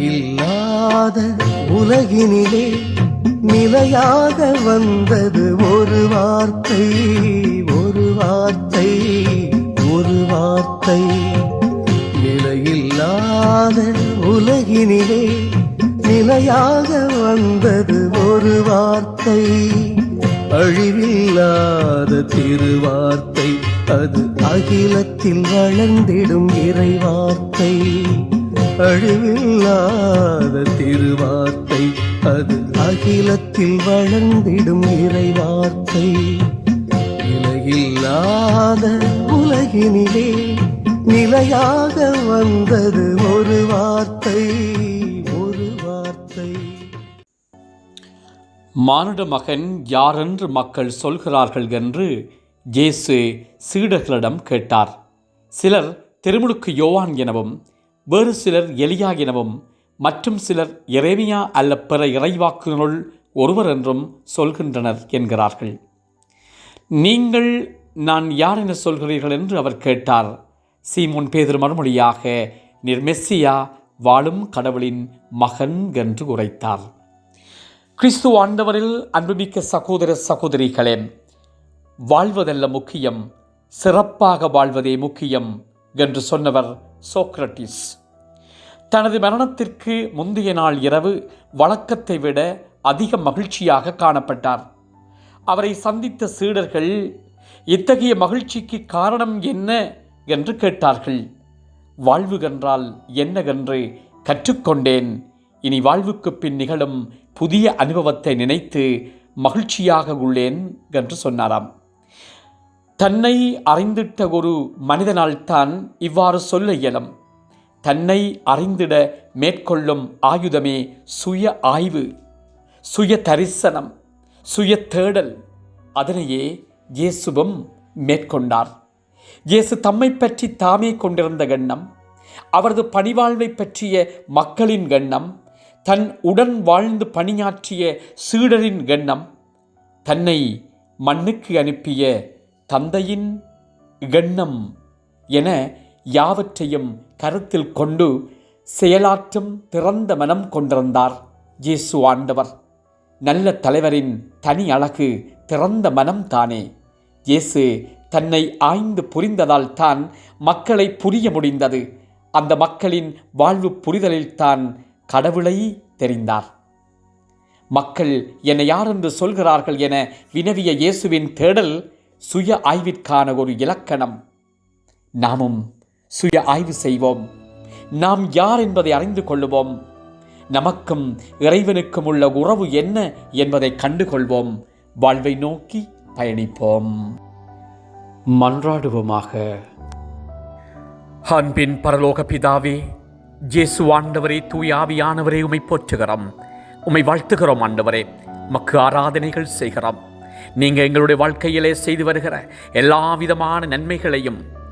இல்லாத உலகினிலே நிலையாக வந்தது ஒரு வார்த்தை ஒரு வார்த்தை ஒரு வார்த்தை. நிலையில்லாத உலகினிலே நிலையாக வந்தது ஒரு வார்த்தை. அழிவில்லாத திருவார்த்தை அது அகிலத்தில் வளர்ந்திடும் இறைவார்த்தை. அழிவில்லாத திருவார்த்தை அது அகிலத்தில் வளர்ந்திடும் இறைவார்த்தை. நிலையில்லாத உலகினிலே நிலையாக வந்தது ஒரு வார்த்தை ஒரு வார்த்தை. மானுட மகன் யாரென்று மக்கள் சொல்கிறார்கள் என்று இயேசு சீடர்களிடம் கேட்டார். சிலர் திருமுழுக்கு யோவான் எனவும் வேறு சிலர் எலியா எனவும் மற்றும் சிலர் இறைமையா அல்ல பிற இறைவாக்குகளுள் ஒருவர் என்றும் சொல்கின்றனர் என்கிறார்கள். நீங்கள் நான் யார் என சொல்கிறீர்கள் என்று அவர் கேட்டார். சீமோன் பேதர் மறுமொழியாக நிர்மெஸ்ஸியா வாழும் கடவுளின் மகன் என்று உரைத்தார். கிறிஸ்து ஆண்டவரில் அன்புமிக்க சகோதர சகோதரிகளே வாழ்வதல்ல முக்கியம் சிறப்பாக வாழ்வதே முக்கியம் என்று சொன்னவர் சோக்ரட்டிஸ். தனது மரணத்திற்கு முந்தைய நாள் இரவு வழக்கத்தை விட அதிக மகிழ்ச்சியாக காணப்பட்டார். அவரை சந்தித்த சீடர்கள் இத்தகைய மகிழ்ச்சிக்கு காரணம் என்ன என்று கேட்டார்கள். வாழ்வுகென்றால் என்னவென்று கற்றுக்கொண்டேன். இனி வாழ்வுக்கு பின் நிகழும் புதிய அனுபவத்தை நினைத்து மகிழ்ச்சியாக உள்ளேன் என்று சொன்னாராம். தன்னை அறிந்திட்ட ஒரு மனிதனால்தான் இவ்வாறு சொல்ல இயலும். தன்னை அறிந்திட மேற்கொள்ளும் ஆயுதமே சுய ஆய்வு சுய தரிசனம் சுய தேடல். அதனையே இயேசுவும் மேற்கொண்டார். இயேசு தம்மை பற்றி தாமே கொண்டிருந்த எண்ணம் அவரது பணிவாழ்வை பற்றிய மக்களின் எண்ணம் தன் உடன் வாழ்ந்து பணியாற்றிய சீடரின் எண்ணம் தன்னை மண்ணுக்கு அனுப்பிய தந்தையின் எண்ணம் என யாவற்றையும் கருத்தில் கொண்டு செயலாற்றும் திறந்த மனம் கொண்டிருந்தார் இயேசு ஆண்டவர். நல்ல தலைவரின் தனி அழகு திறந்த மனம் தானே. இயேசு தன்னை ஆய்ந்து புரிந்ததால் தான் மக்களை புரிய முடிந்தது. அந்த மக்களின் வாழ்வு புரிதலில்தான் கடவுளை தெரிந்தார். மக்கள் என்னை யார் என்று சொல்கிறார்கள் என வினவிய இயேசுவின் தேடல் சுய ஆய்விற்கான ஒரு இலக்கணம். நாமும் சுய ஆய்வு செய்வோம். நாம் யார் என்பதை அறிந்து கொள்ளுவோம். நமக்கும் இறைவனுக்கும் உள்ள உறவு என்ன என்பதை கண்டுகொள்வோம். வாழ்வை நோக்கி பயணிப்போம். மன்றாடுவோமாக. அன்பின் பரலோக பிதாவே ஜேசு ஆண்டவரே தூய் ஆவியானவரே உமை போற்றுகிறோம். உமை வாழ்த்துகிறோம் ஆண்டவரே. மக்கு ஆராதனைகள் செய்கிறோம். நீங்கள் எங்களுடைய வாழ்க்கையிலே செய்து வருகிற எல்லா விதமான நன்மைகளையும்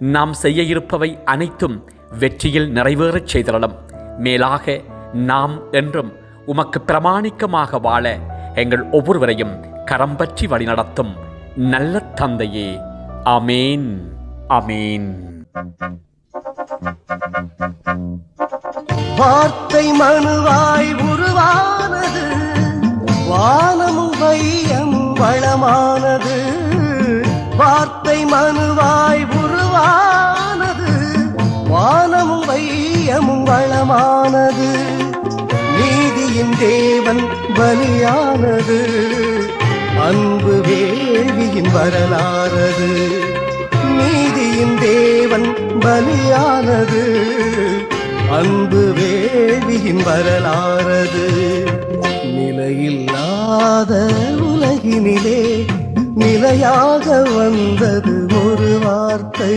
நாம் செய்ய இருப்பவை அனைத்தும் வெற்றியில் நிறைவேறச் செய்திடலாம் மேலாக நாம் என்றும் உமக்கு பிரமாணிக்கமாக வாழ எங்கள் ஒவ்வொருவரையும் கரம் பற்றி வழிநடத்தும் நல்ல தந்தையே. அமேன் அமேன் வார்த்தை மனுவாய் உருவானது வானமும் வையமும் வளமானது. வார்த்தை மனுவாய் உருவானது வானமும் வையமும் வளமானது. நீதியின் தேவன் பலியானது அன்பு வேள்வியின் வரலாறது. நீதியின் தேவன் பலியானது அன்பு வேள்வியின் வரலாறது. நிலையில்லாத உலகினிலே நிலையாக வந்தது வார்த்தை